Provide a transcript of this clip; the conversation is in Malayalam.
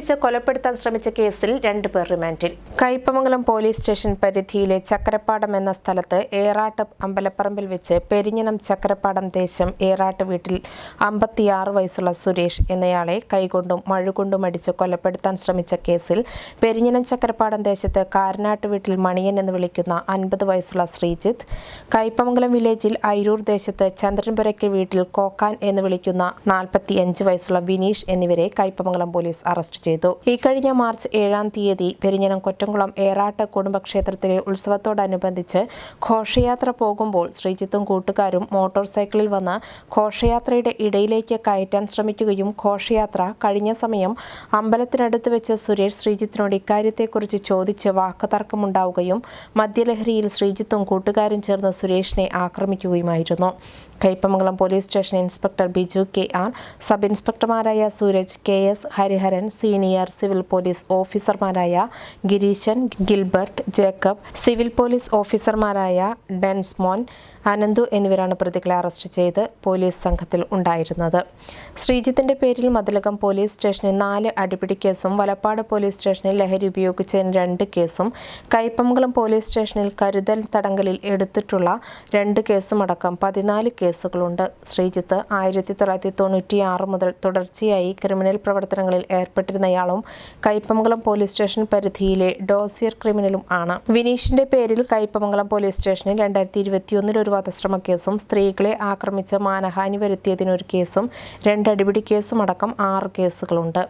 കൊണ്ടടിച്ച് കൊലപ്പെടുത്താൻ ശ്രമിച്ച കേസിൽ രണ്ടുപേർ റിമാൻഡിൽ. കയ്പമംഗലം പോലീസ് സ്റ്റേഷൻ പരിധിയിലെ ചക്കരപ്പാടം എന്ന സ്ഥലത്ത് ഏറാട്ട് അമ്പലപ്പറമ്പിൽ വെച്ച് പെരിഞ്ഞനം ചക്കരപ്പാടം ദേശം ഏറാട്ട് വീട്ടിൽ അമ്പത്തിയാറ് വയസ്സുള്ള സുരേഷ് എന്നയാളെ കൈകൊണ്ടും മഴുകൊണ്ടും അടിച്ച് കൊലപ്പെടുത്താൻ ശ്രമിച്ച കേസിൽ പെരിഞ്ഞനം ചക്കരപ്പാടം ദേശത്ത് കാരനാട്ട് വീട്ടിൽ മണിയൻ എന്ന് വിളിക്കുന്ന അൻപത് വയസ്സുള്ള ശ്രീജിത്ത് കയ്പമംഗലം വില്ലേജിൽ അയിരൂർ ദേശത്ത് ചന്ദ്രൻപുരയ്ക്ക് വീട്ടിൽ കോക്കാൻ എന്ന് വിളിക്കുന്ന നാൽപ്പത്തിയഞ്ച് വയസ്സുള്ള വിനീഷ് എന്നിവരെ കയ്പമംഗലം പോലീസ് അറസ്റ്റ് ചെയ്തു. ഈ ഇക്കഴിഞ്ഞ മാർച്ച് ഏഴാം തീയതി പെരിഞ്ഞനം കൊറ്റംകുളം ഏറാട്ട് കുടുംബക്ഷേത്രത്തിലെ ഉത്സവത്തോടനുബന്ധിച്ച് ഘോഷയാത്ര പോകുമ്പോൾ ശ്രീജിത്തും കൂട്ടുകാരും മോട്ടോർ സൈക്കിളിൽ വന്ന് ഘോഷയാത്രയുടെ ഇടയിലേക്ക് കയറ്റാൻ ശ്രമിക്കുകയും ഘോഷയാത്ര കഴിഞ്ഞ സമയം അമ്പലത്തിനടുത്ത് വെച്ച് സുരേഷ് ശ്രീജിത്തിനോട് ഇക്കാര്യത്തെക്കുറിച്ച് ചോദിച്ച് വാക്കുതർക്കമുണ്ടാവുകയും മദ്യലഹരിയിൽ ശ്രീജിത്തും കൂട്ടുകാരും ചേർന്ന് സുരേഷിനെ ആക്രമിക്കുകയുമായിരുന്നു. Kaipamangalam police station inspector Biju K R sub ഇൻസ്പെക്ടർമാരായ Sooraj K S Hariharan senior civil police ഓഫീസർമാരായ Gireesan Gilbert Jacob civil police ഓഫീസർമാരായ ഡെൻസ്മോൻ അനന്തു എന്നിവരാണ് പ്രതികളെ അറസ്റ്റ് ചെയ്ത് പോലീസ് സംഘത്തിൽ ഉണ്ടായിരുന്നത്. ശ്രീജിത്തിന്റെ പേരിൽ മതിലകം പോലീസ് സ്റ്റേഷനിൽ നാല് അടിപിടി കേസും വലപ്പാട് പോലീസ് സ്റ്റേഷനിൽ ലഹരി ഉപയോഗിച്ചതിന് രണ്ട് കേസും കയ്പമംഗലം പോലീസ് സ്റ്റേഷനിൽ കരുതൽ തടങ്കലിൽ എടുത്തിട്ടുള്ള രണ്ട് കേസുമടക്കം പതിനാല് പതിനാല് കേസുകളുണ്ട്. ശ്രീജിത്ത് ആയിരത്തി തൊള്ളായിരത്തി തൊണ്ണൂറ്റി ആറ് മുതൽ തുടർച്ചയായി ക്രിമിനൽ പ്രവർത്തനങ്ങളിൽ ഏർപ്പെട്ടിരുന്നയാളും കയ്പമംഗലം പോലീസ് സ്റ്റേഷൻ പരിധിയിലെ ഡോസിയർ ക്രിമിനലും ആണ്. വിനീഷിന്റെ പേരിൽ കയ്പമംഗലം പോലീസ് സ്റ്റേഷനിൽ രണ്ടായിരത്തി ഇരുപത്തിയൊന്നിൽ ഒരു വധശ്രമ കേസും സ്ത്രീകളെ ആക്രമിച്ച് മാനഹാനി വരുത്തിയതിനൊരു കേസും രണ്ട് അടിപിടി കേസും അടക്കം ആറ് കേസുകളുണ്ട്.